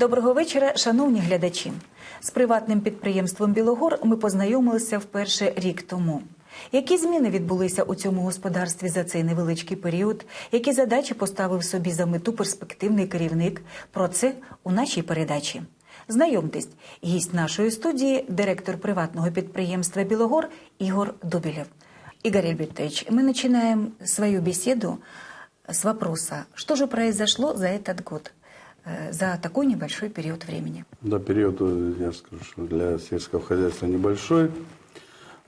Доброго вечора, шановні глядачі. З приватним підприємством Білогор ми познайомилися вперше рік тому. Які зміни відбулися у цьому господарстві за цей невеличкий період? Які задачі поставив собі за мету перспективний керівник? Про це у нашій передачі. Знайомтесь, гість нашої студії, директор приватного підприємства Білогор Ігор Дубілев. Игорь Альбертович, мы начинаем свою беседу с вопроса, что же произошло за этот год, э, За такой небольшой период времени? Да, период, э, я скажу, что для сельского хозяйства небольшой,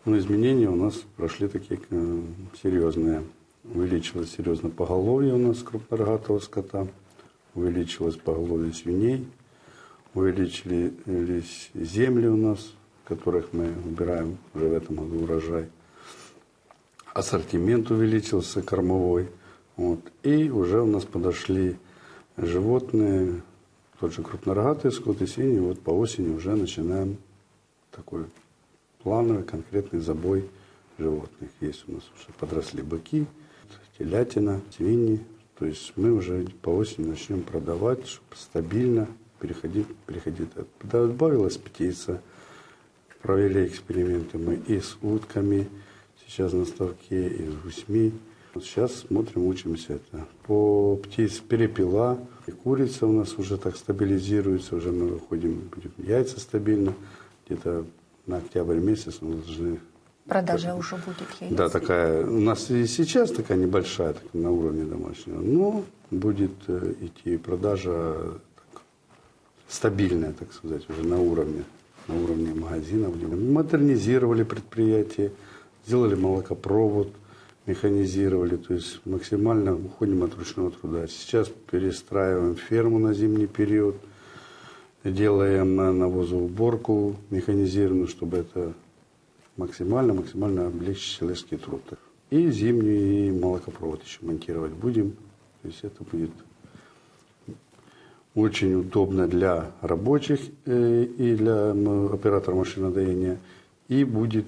но изменения у нас прошли такие э, серьезные. Увеличилось серьезно поголовье у нас крупнорогатого скота, увеличилось поголовье свиней, увеличились земли у нас, которых мы убираем уже в этом году урожай. Ассортимент увеличился кормовой. Вот. И уже у нас подошли животные, тот же крупнорогатый скот и свиньи. Вот по осени уже начинаем такой плановый, конкретный забой животных. Есть у нас уже подросли быки, телятина, свиньи. То есть мы уже по осени начнем продавать, чтобы стабильно переходить, переходить. Добавилась птица, провели эксперименты мы и с утками, сейчас на ставке, и с гусьми. Сейчас смотрим, учимся это. По птиц перепела, и курица у нас уже так стабилизируется, уже мы выходим, яйца стабильно. Где-то на октябрь месяц мы должны Продажа уже будет яиц? да, такая, у нас и сейчас такая небольшая, так, на уровне домашнего, но будет э, идти продажа так, стабильная, так сказать, уже на уровне, на уровне магазинов. Мы модернизировали предприятие, сделали молокопровод, механизировали, то есть максимально уходим от ручного труда. Сейчас перестраиваем ферму на зимний период, делаем навозоуборку механизированную, чтобы это максимально, максимально облегчить человеческий труд. И зимний молокопровод еще монтировать будем. То есть это будет очень удобно для рабочих э, и для м, оператора машинодоения. И будет,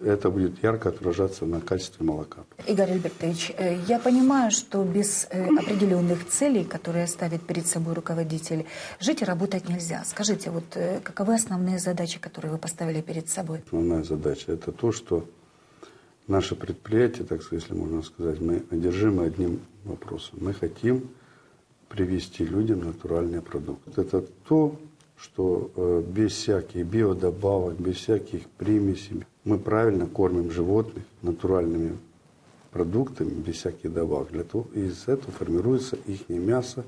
это будет ярко отражаться на качестве молока. Игорь Альбертович, э, я понимаю, что без э, определенных целей, которые ставит перед собой руководитель, жить и работать нельзя. Скажите, вот э, каковы основные задачи, которые вы поставили перед собой? Основная задача – это то, что наше предприятие, так сказать, если можно сказать, мы одержимы одним вопросом. Мы хотим привести людям натуральный продукт. Это то, что без всяких биодобавок, без всяких примесей мы правильно кормим животных натуральными продуктами, без всяких добавок. Для того, из этого формируется их мясо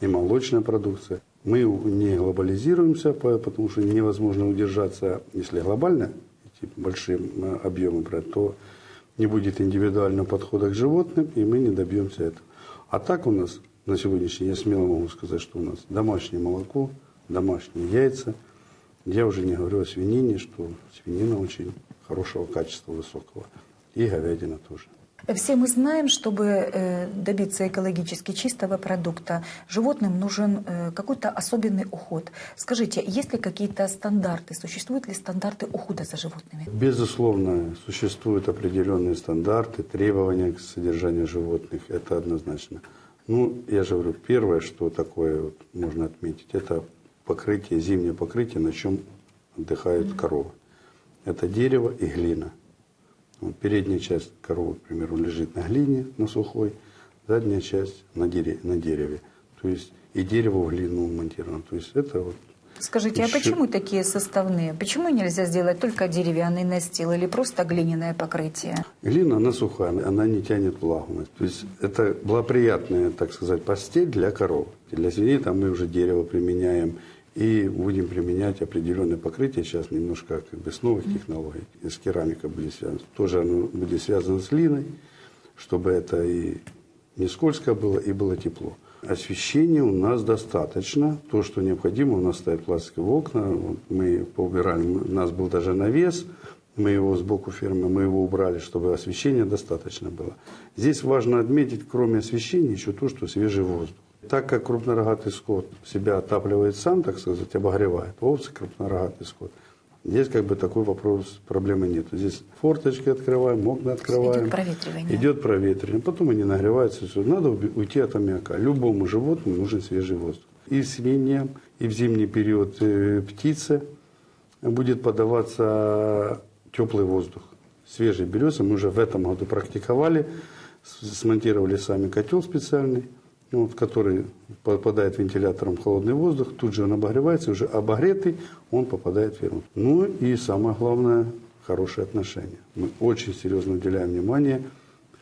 и молочная продукция. Мы не глобализируемся, по- потому что невозможно удержаться, если глобально эти большие э, объемы брать, то не будет индивидуального подхода к животным, и мы не добьемся этого. А так у нас на сегодняшний день, я смело могу сказать, что у нас домашнее молоко, домашние яйца. Я уже не говорю о свинине, что свинина очень хорошего качества, высокого. И говядина тоже. Все мы знаем, чтобы э, добиться экологически чистого продукта, животным нужен э, какой-то особенный уход. Скажите, есть ли какие-то стандарты, существуют ли стандарты ухода за животными? Безусловно, существуют определенные стандарты, требования к содержанию животных. Это однозначно. Ну, я же говорю, первое, что такое вот можно отметить, это покрытие, зимнее покрытие, на чем отдыхают коровы. Это дерево и глина. Вот передняя часть коровы, к примеру, лежит на глине, на сухой, задняя часть на, дере- на дереве. То есть и дерево в глину монтировано. То есть это вот Скажите, а Еще- почему такие составные? Почему нельзя сделать только деревянный настил или просто глиняное покрытие? Глина, она сухая, она не тянет влагу. То есть это благоприятная, так сказать, постель для коров. Для свиней там мы уже дерево применяем и будем применять определенное покрытие. Сейчас немножко как бы с новых технологий, с керамикой будет связано. Тоже оно будет связано с глиной, чтобы это и не скользко было, и было тепло. Освещения у нас достаточно. То, что необходимо, у нас стоят пластиковые окна. Мы поубирали, у нас был даже навес, мы его сбоку фермы, мы его убрали, чтобы освещения достаточно было. Здесь важно отметить, кроме освещения, еще то, что свежий воздух. Так как крупнорогатый скот себя отапливает сам, так сказать, обогревает, овцы крупнорогатый скот, здесь как бы такой вопрос, проблемы нет. Здесь форточки открываем, окна открываем. Идет проветривание. Идет проветривание. Потом они нагреваются. Все. Надо уйти от аммиака. Любому животному нужен свежий воздух. И свиньям, и в зимний период э, птице будет подаваться теплый воздух. Свежий березы мы уже в этом году практиковали, с- смонтировали сами котел специальный, вот, в который попадает вентилятором холодный воздух, тут же он обогревается, уже обогретый он попадает в ферму. Ну и самое главное, хорошие отношения. Мы очень серьезно уделяем внимание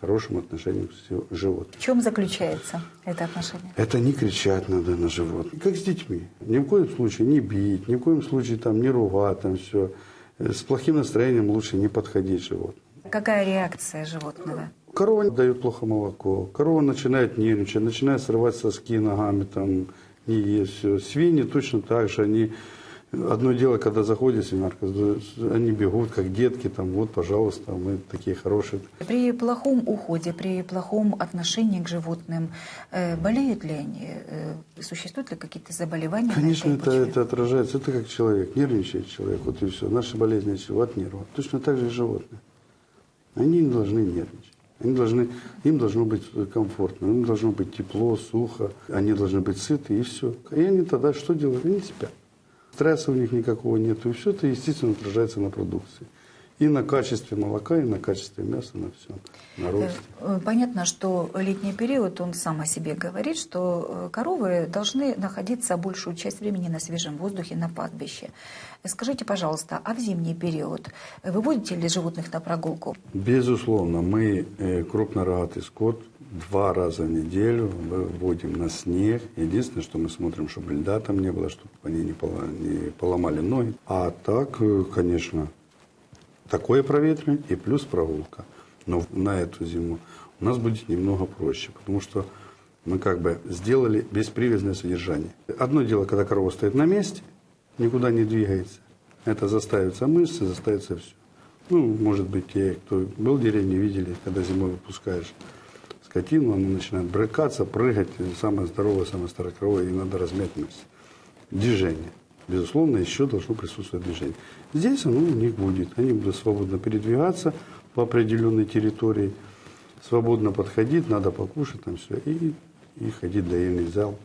хорошим отношениям к всё- животным. В чем заключается это отношение? Это не кричать надо на животных, как с детьми. Ни в коем случае не бить, ни в коем случае там не ругать, там все. С плохим настроением лучше не подходить животным. Какая реакция животного? Корова дает плохо молоко, корова начинает нервничать, начинает срывать соски ногами, там, не есть все. Свиньи точно так же, они... Одно дело, когда заходит свинарка, они бегут, как детки, там, вот, пожалуйста, мы такие хорошие. При плохом уходе, при плохом отношении к животным, э, болеют ли они? Э, существуют ли какие-то заболевания? Конечно, это, это отражается. Это как человек. Нервничает человек, вот и все. Наши болезни от нервов. Точно так же и животные. Они не должны нервничать. Они должны, им должно быть комфортно, им должно быть тепло, сухо, они должны быть сыты и все. И они тогда что делают? Они спят. Стресса у них никакого нет. И все это, естественно, отражается на продукции. И на качестве молока, и на качестве мяса, на всем. На росте. Э, Понятно, что летний период, он сам о себе говорит, что э, коровы должны находиться большую часть времени на свежем воздухе, на пастбище. Скажите, пожалуйста, а в зимний период вы водите ли животных на прогулку? Безусловно, мы э, крупнорогатый скот два раза в неделю выводим на снег. Единственное, что мы смотрим, чтобы льда там не было, чтобы они не, поломали ноги. А так, э, конечно, такое проветривание и плюс прогулка. Но на эту зиму у нас будет немного проще, потому что мы как бы сделали беспривязное содержание. Одно дело, когда корова стоит на месте, никуда не двигается. Это заставится мышцы, заставится все. Ну, может быть, те, кто был в деревне, видели, когда зимой выпускаешь скотину, она начинает брыкаться, прыгать. И Самая здоровая, самая старая корова, ей надо размять мышцы. Движение. Безусловно, еще должно присутствовать движение. Здесь оно у них будет. Они будут свободно передвигаться по определенной территории, свободно подходить, надо покушать там все, и, и ходить в доильный зал,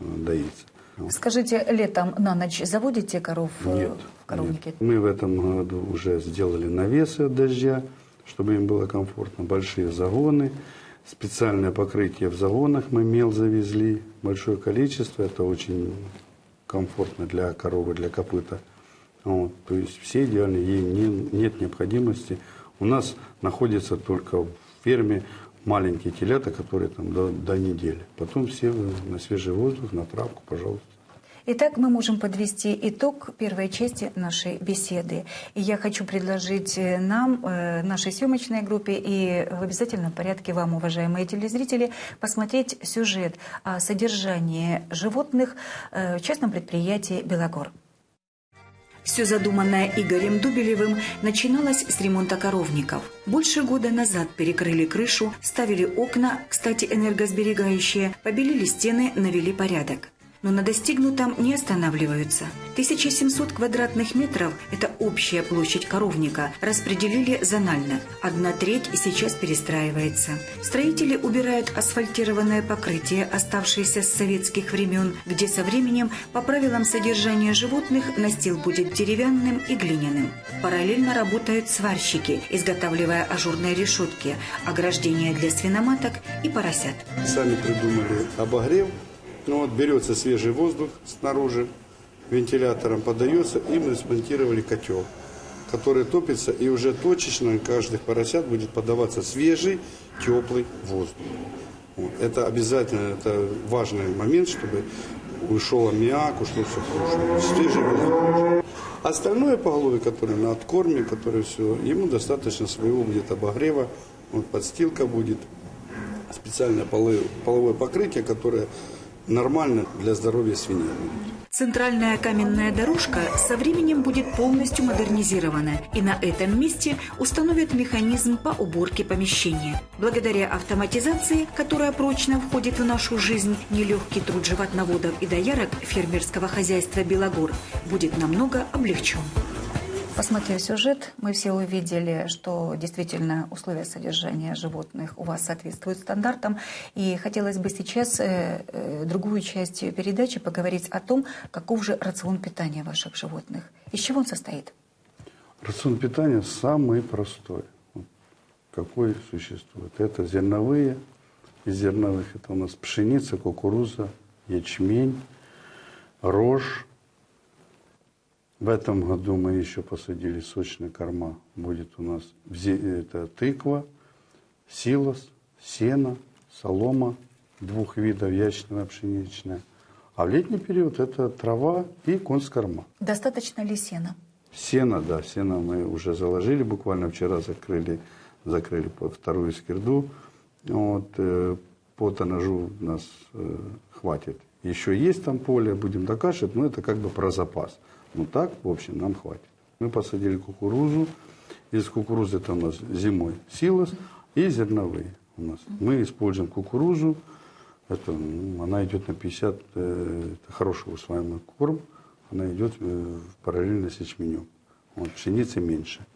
э, доиться. Скажите, летом на ночь заводите коров э, Нет, в коровнике? нет. Мы в этом году уже сделали навесы от дождя, чтобы им было комфортно. Большие загоны, специальное покрытие в загонах мы мел завезли, большое количество. Это очень комфортно для коровы, для копыта. Вот. То есть все идеально, ей не- нет необходимости. У нас находится только в ферме маленькие телята, которые там до, до недели. Потом все на свежий воздух, на травку, пожалуйста. Итак, мы можем подвести итог первой части нашей беседы. И я хочу предложить э, нам, э, нашей съемочной группе и в обязательном порядке вам, уважаемые телезрители, посмотреть сюжет о содержании животных э, в частном предприятии «Белогор». Все задуманное Игорем Дубелевым начиналось с ремонта коровников. Больше года назад перекрыли крышу, ставили окна, кстати, энергосберегающие, побелили стены, навели порядок. Но на достигнутом не останавливаются. 1700 квадратных метров – это общая площадь коровника. Распределили зонально. Одна треть сейчас перестраивается. Строители убирают асфальтированное покрытие, оставшееся с советских времен, где со временем, по правилам содержания животных, настил будет деревянным и глиняным. Параллельно работают сварщики, изготавливая ажурные решетки, ограждения для свиноматок и поросят. Сами придумали обогрев. Ну вот берется свежий воздух снаружи, вентилятором подается, и мы смонтировали котел, который топится, и уже точечно каждых поросят будет подаваться свежий, теплый воздух. Вот. Это обязательно, это важный момент, чтобы ушел аммиак, ушло все хорошо. Свежий воздух. Остальное поголовье, которое на откорме, которое все, ему достаточно своего будет обогрева, вот подстилка будет, специальное половое покрытие, которое нормально для здоровья свиней. Центральная каменная дорожка со временем будет полностью модернизирована, и на этом месте установят механизм по уборке помещения. Благодаря автоматизации, которая прочно входит в нашу жизнь, нелегкий труд животноводов и доярок фермерского хозяйства «Белогор» будет намного облегчен. Посмотрев сюжет, мы все увидели, что действительно условия содержания животных у вас соответствуют стандартам. И хотелось бы сейчас э, э, другую часть передачи поговорить о том, каков же рацион питания ваших животных. Из чего он состоит? Рацион питания самый простой, какой существует. Это зерновые, из зерновых это у нас пшеница, кукуруза, ячмень, рожь. В этом году мы еще посадили сочные корма. Будет у нас это тыква, силос, сено, солома двух видов, ячная, пшеничная. А в летний период это трава и конскорма. Достаточно ли сена? Сено, да, сено мы уже заложили, буквально вчера закрыли, закрыли вторую скирду. Вот, э, по тоннажу у нас э, хватит. Еще есть там поле, будем докашивать, но это как бы про запас. Ну так, в общем, нам хватит. Мы посадили кукурузу. Из кукурузы это у нас зимой силос и зерновые у нас. Мы используем кукурузу, это, ну, она идет на 50, э, это хороший усваиваемый корм, она идет э, параллельно с ячменем. Вот, пшеницы меньше.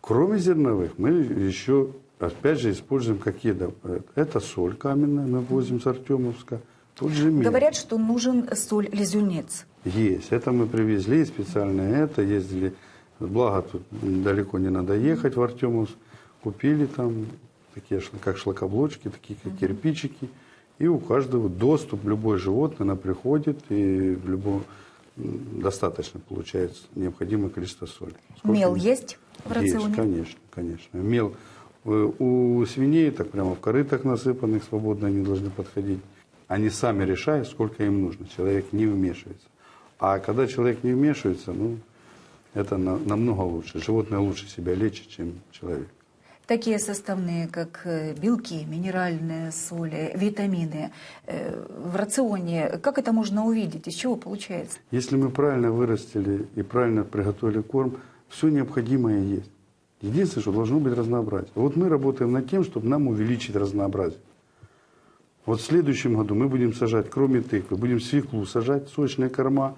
Кроме зерновых, мы еще, опять же, используем какие то Это соль каменная, мы возим с Артемовска. Тут же мел. Говорят, что нужен соль-лизюнец. Есть. Это мы привезли специально это, ездили. Благо, тут далеко не надо ехать в Артемовск. Купили там такие, как шлакоблочки, такие как кирпичики. И у каждого доступ, любое животное, она приходит, и в любом достаточно получается необходимое количество соли. Сколько Мел им- есть в есть, рационе? конечно, конечно. Мел э, у свиней так прямо в корытах насыпанных свободно они должны подходить. Они сами решают, сколько им нужно. Человек не вмешивается. А когда человек не вмешивается, ну, это на- намного лучше. Животное лучше себя лечит, чем человек. Такие составные, как э, белки, минеральные соли, витамины э, в рационе. Как это можно увидеть? Из чего получается? Если мы правильно вырастили и правильно приготовили корм, все необходимое есть. Единственное, что должно быть разнообразие. Вот мы работаем над тем, чтобы нам увеличить разнообразие. Вот в следующем году мы будем сажать, кроме тыквы, будем свеклу сажать, сочные корма,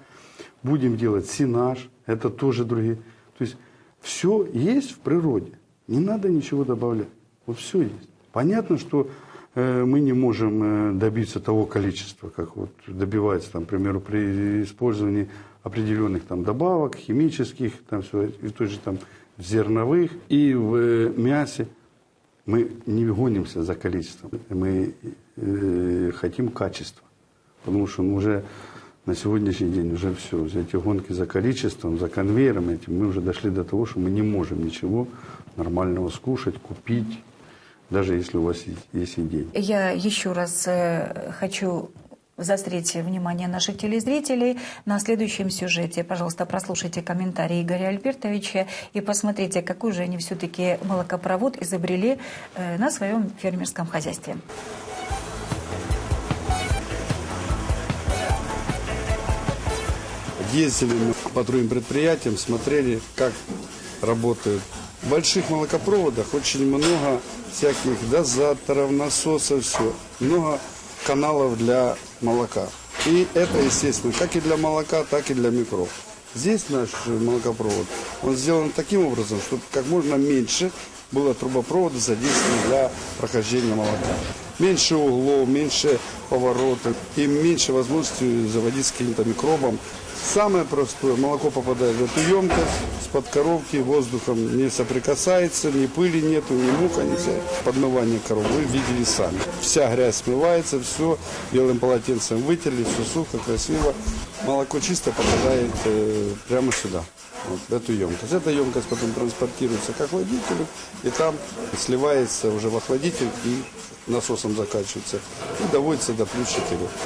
будем делать синаж, это тоже другие. То есть все есть в природе, не надо ничего добавлять. Вот все есть. Понятно, что э, мы не можем э, добиться того количества, как вот добивается, там, к примеру, при использовании определенных там добавок, химических, там все, и той же там зерновых и в э, мясе. Мы не гонимся за количеством, мы э, хотим качества. Потому что ну, уже на сегодняшний день уже все, эти гонки за количеством, за конвейером этим, мы уже дошли до того, что мы не можем ничего нормального скушать, купить, даже если у вас есть, есть идеи. Я еще раз э, хочу заострить внимание наших телезрителей на следующем сюжете. Пожалуйста, прослушайте комментарии Игоря Альбертовича и посмотрите, какой же они все-таки молокопровод изобрели э, на своем фермерском хозяйстве. Ездили мы по другим предприятиям, смотрели, как работают. В больших молокопроводах очень много всяких дозаторов, насосов, все. Много каналов для молока. И это, естественно, как и для молока, так и для микроб. Здесь наш молокопровод, он сделан таким образом, чтобы как можно меньше было трубопровода задействовано для прохождения молока. Меньше углов, меньше поворотов и меньше возможности заводить с каким-то микробом. Самое простое, молоко попадает в эту емкость, с-под коровки воздухом не соприкасается, ни пыли нету, ни муха, ни вся- подмывание коров. Вы видели сами. Вся грязь смывается, все белым полотенцем вытерли, все сухо, красиво. Молоко чисто попадает э, прямо сюда, вот, в эту емкость. Эта емкость потом транспортируется к охладителю, и там сливается уже в охладитель и насосом закачивается и доводится до плюс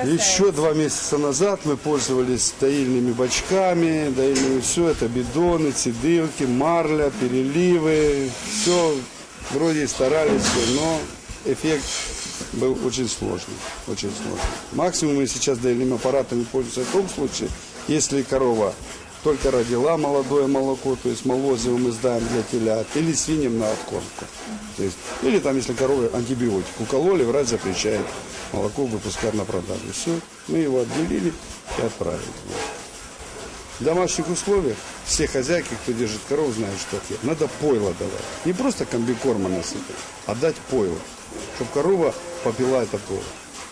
4. Еще два месяца назад мы пользовались доильными бачками, доильными все это бидоны, цидылки, марля, переливы, все вроде старались, но эффект был очень сложный, очень сложный. Максимум мы сейчас доильными аппаратами пользуемся в том случае, если корова только родила молодое молоко, то есть молозиво мы сдаем для телят, или свиньям на откормку. То есть, или там, если корове антибиотик укололи, врач запрещает молоко выпускать на продажу. Все, мы его отделили и отправили. В домашних условиях все хозяйки, кто держит коров, знают, что. Надо пойло давать. Не просто комбикорма насыпать, а дать пойло, чтобы корова попила это пойло.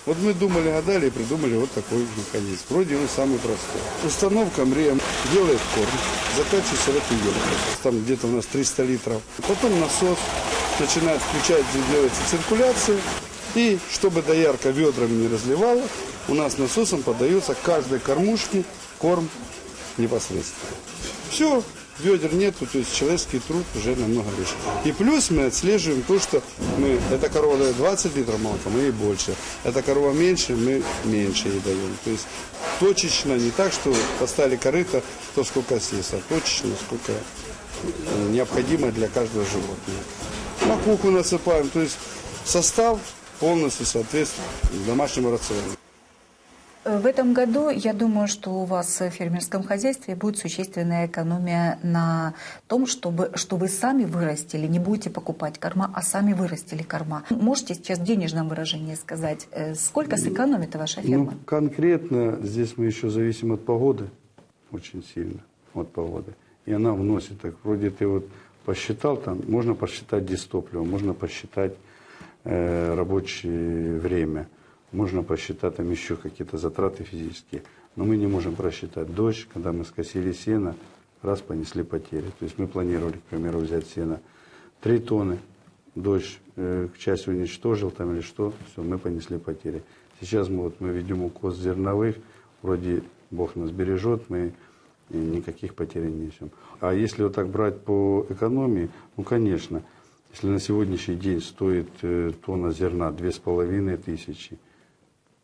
Вот мы думали, гадали и придумали вот такой механизм. Вроде он самый простой. Установка МРЕ делает корм, закачивается в эту емкость. Там где-то у нас 300 литров. Потом насос начинает включать, делается циркуляция. И чтобы доярка ведрами не разливала, у нас насосом подается каждой кормушке корм непосредственно. Все, ведер нету, то есть человеческий труд уже намного выше. И плюс мы отслеживаем то, что мы, эта корова дает 20 литров молока, мы ей больше. Эта корова меньше, мы меньше ей даем. То есть точечно, не так, что поставили корыто, то сколько съест, а точечно, сколько необходимо для каждого животного. Макуху насыпаем, то есть состав полностью соответствует домашнему рациону. В этом году, я думаю, что у вас в фермерском хозяйстве будет существенная экономия на том, чтобы, что вы сами вырастили, не будете покупать корма, а сами вырастили корма. Можете сейчас в денежном выражении сказать, э, сколько сэкономит ваша Ну, ферма? конкретно здесь мы еще зависим от погоды, очень сильно от погоды. И она вносит так, вроде ты вот посчитал, там можно посчитать дистопливо, можно посчитать э, рабочее время, можно посчитать там еще какие-то затраты физические. Но мы не можем просчитать дождь, когда мы скосили сено, раз понесли потери. То есть мы планировали, к примеру, взять сено 3 тонны, дождь э, к части уничтожил там или что, все, мы понесли потери. Сейчас мы вот мы ведем укос зерновых, вроде Бог нас бережет, мы никаких потерь не несем. А если вот так брать по экономии, ну, конечно, если на сегодняшний день стоит э, тонна зерна две с половиной тысячи,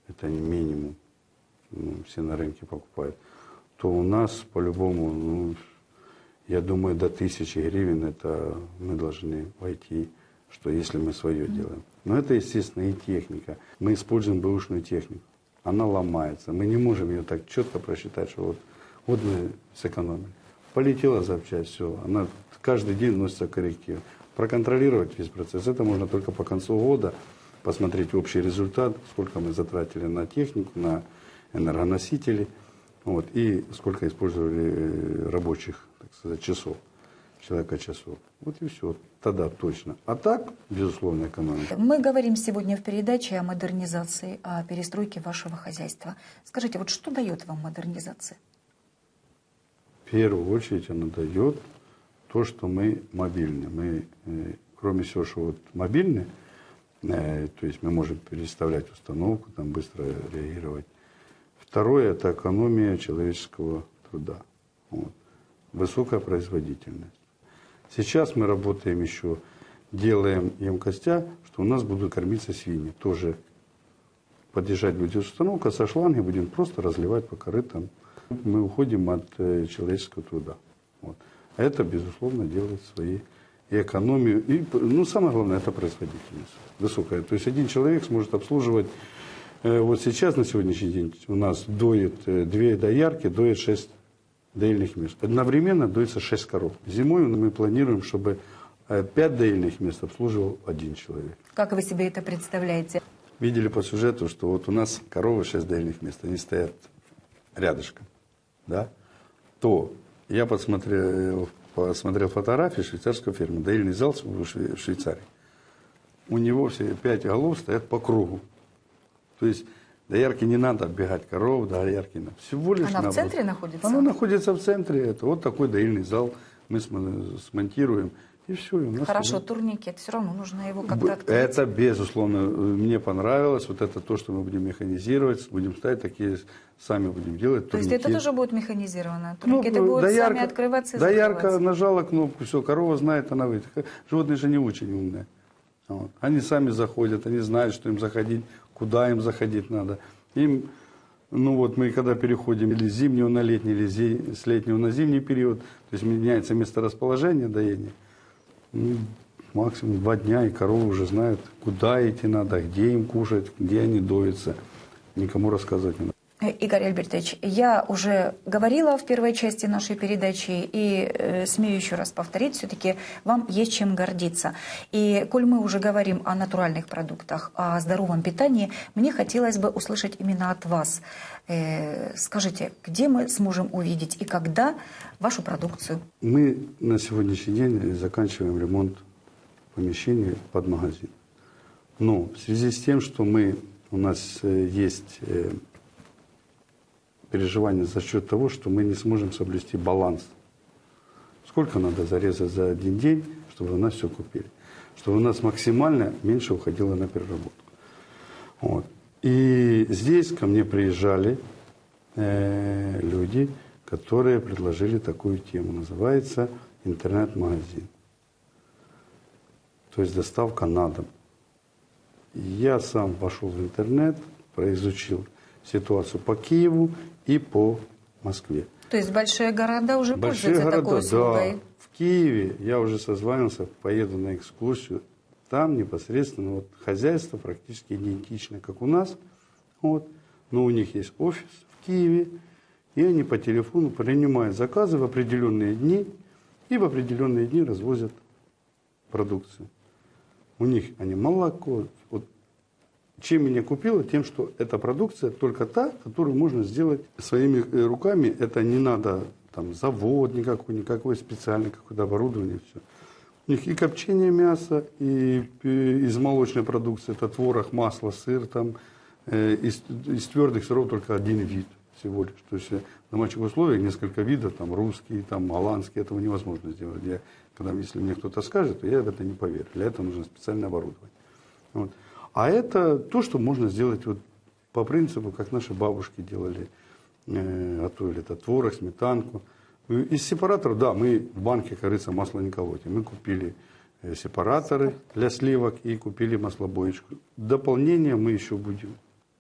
это минимум, ну, все на рынке покупают, то у нас по-любому, ну, я думаю, до тысячи гривен это мы должны войти, что если мы свое делаем. Но это, естественно, и техника. Мы используем бэушную технику. Она ломается. Мы не можем ее так четко просчитать, что вот, вот мы сэкономили. Полетела запчасть, все. Она каждый день вносится корректив. Проконтролировать весь процесс, это можно только по концу года, посмотреть общий результат, сколько мы затратили на технику, на энергоносители, вот, и сколько использовали э, рабочих, так сказать, часов, человека часов. Вот и все. Тогда точно. А так, безусловно, экономика. Мы говорим сегодня в передаче о модернизации, о перестройке вашего хозяйства. Скажите, вот что дает вам модернизация? В первую очередь она дает то, что мы мобильны. Мы, э, кроме всего, что вот мобильны, то есть мы можем переставлять установку, там быстро реагировать. Второе – это экономия человеческого труда. Вот. Высокая производительность. Сейчас мы работаем еще, делаем емкостя, что у нас будут кормиться свиньи. Тоже подъезжать будет установка, со шланги будем просто разливать по корытам. Мы уходим от э, человеческого труда. Вот. А это, безусловно, делает свои и экономию. И, ну, самое главное, это производительность высокая. То есть один человек сможет обслуживать, э, вот сейчас, на сегодняшний день, у нас доит э, две доярки, доит шесть доильных мест. Одновременно доится 6 коров. Зимой мы планируем, чтобы 5 доильных мест обслуживал один человек. Как вы себе это представляете? Видели по сюжету, что вот у нас коровы 6 доильных мест, они стоят рядышком, да? То я посмотрел, посмотрел фотографии швейцарской фирмы, доильный зал в Шве- в Швейцарии. У него все 5 голов стоят по кругу. То есть доярке не надо оббегать коров, доярке надо. Всего лишь Она в наоборот. центре находится? Она находится в центре. Это вот такой доильный зал. Мы см- смонтируем. И все. И у нас Хорошо, уже- турникет, все равно нужно его как-то открыть. Это, безусловно, мне понравилось. Вот это то, что мы будем механизировать, будем ставить такие, сами будем делать. То есть это тоже будет механизировано? Ну, Турникеты будут доярка- сами открываться и Доярка нажала кнопку, все, корова знает, она выйдет. Животные же не очень умные. Вот. Они сами заходят, они знают, что им заходить, куда им заходить надо. Им, ну вот мы когда переходим или с зимнего на летний, или с летнего на зимний период, то есть меняется месторасположение доения, ну, максимум два дня, и коровы уже знают, куда идти надо, где им кушать, где они доятся. Никому рассказывать не надо. Игорь Альбертович, я уже говорила в первой части нашей передачи и э, смею еще раз повторить, все-таки вам есть чем гордиться. И коль мы уже говорим о натуральных продуктах, о здоровом питании, мне хотелось бы услышать именно от вас. Э, скажите, где мы сможем увидеть и когда вашу продукцию? Мы на сегодняшний день заканчиваем ремонт помещения под магазин. Но в связи с тем, что мы, у нас э, есть э, переживания за счет того, что мы не сможем соблюсти баланс. Сколько надо зарезать за один день, чтобы у нас все купили? Чтобы у нас максимально меньше уходило на переработку. Вот. И здесь ко мне приезжали э, люди, которые предложили такую тему. Называется интернет-магазин. То есть доставка на дом. Я сам пошел в интернет, произучил ситуацию по Киеву и по Москве. То есть большие города уже Большие пользуются города, такой услугой? да. В Киеве я уже созванивался, поеду на экскурсию. Там непосредственно вот хозяйство практически идентично, как у нас. Вот. Но у них есть офис в Киеве, и они по телефону принимают заказы в определенные дни и в определенные дни развозят продукцию. У них они молоко. Вот чем меня купило? Тем, что эта продукция только та, которую можно сделать своими э, руками. Это не надо там завод никакой, никакой специальный какое-то оборудование. Все. У них и копчение мяса, и э, из молочной продукции, это творог, масло, сыр, там, э, из, из твердых сыров только один вид всего лишь. То есть в домашних условиях несколько видов, там русский, там голландский, этого невозможно сделать. Я, когда, если мне кто-то скажет, то я в это не поверю. Для этого нужно специальное оборудование. Вот. А это то, что можно сделать вот по принципу, как наши бабушки делали, э, готовили это творог, сметанку. Э, Из сепараторов, да, мы в банке, как говорится, масло не колотим. Мы купили э, сепараторы для сливок и купили маслобоечку. В дополнение мы еще будем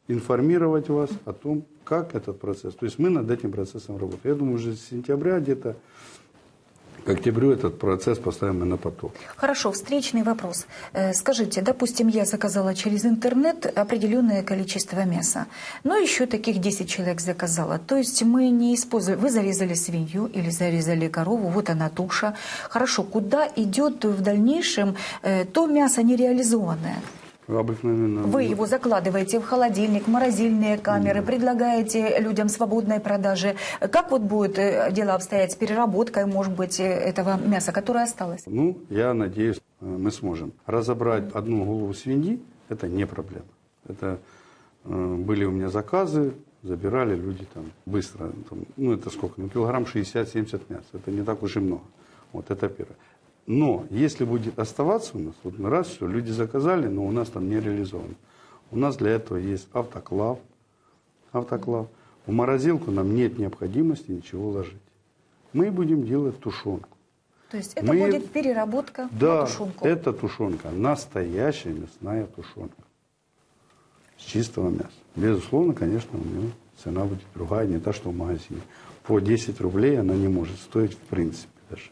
информировать вас о том, как этот процесс. То есть мы над этим процессом работаем. Я думаю, уже с сентября где-то к октябрю этот процесс поставим на поток. Хорошо, встречный вопрос. Э, Скажите, допустим, я заказала через интернет определенное количество мяса, но еще таких 10 человек заказала. То есть мы не используем... Вы зарезали свинью или зарезали корову, вот она туша. Хорошо, куда идет в дальнейшем э, то мясо нереализованное? Обыкновенно. Вы его закладываете в холодильник, морозильные камеры, предлагаете людям свободной продажи. Как вот будет э, дело обстоять с переработкой, может быть, э, этого мяса, которое осталось? Ну, я надеюсь, э, мы сможем. Разобрать одну голову свиньи – это не проблема. Это были у меня заказы, забирали люди там быстро. Там, ну, это сколько? Ну, килограмм 60-70 мяса. Это не так уж и много. Вот это первое. Но если будет оставаться у нас, вот мы раз все, люди заказали, но у нас там не реализовано. У нас для этого есть автоклав. Автоклав. В морозилку нам нет необходимости ничего ложить. Мы будем делать тушенку. То есть это Мы- будет переработка на Да, тушенку. это тушенка, настоящая мясная тушенка. С чистого мяса. Безусловно, конечно, у нее цена будет другая, не та, что в магазине. По 10 рублей она не может стоить в принципе даже.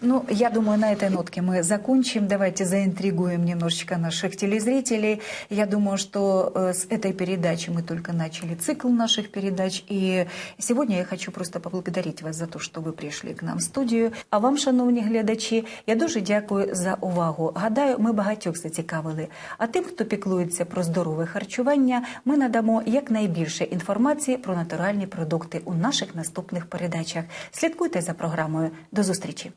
Ну, я думаю, на этой нотке мы закончим. Давайте заинтригуем немножечко наших телезрителей. Я думаю, что э, с этой передачи мы только начали цикл наших передач. И сегодня я хочу просто поблагодарить вас за то, що ви прийшли к нам в студію. А вам, шановні глядачі, я дуже дякую за увагу. Гадаю, ми багатьох зацікавили. А тим, хто піклується про здорове харчування, ми надамо якнайбільше інформації про натуральні продукти у наших наступних передачах. Слідкуйте за програмою. До зустрічі!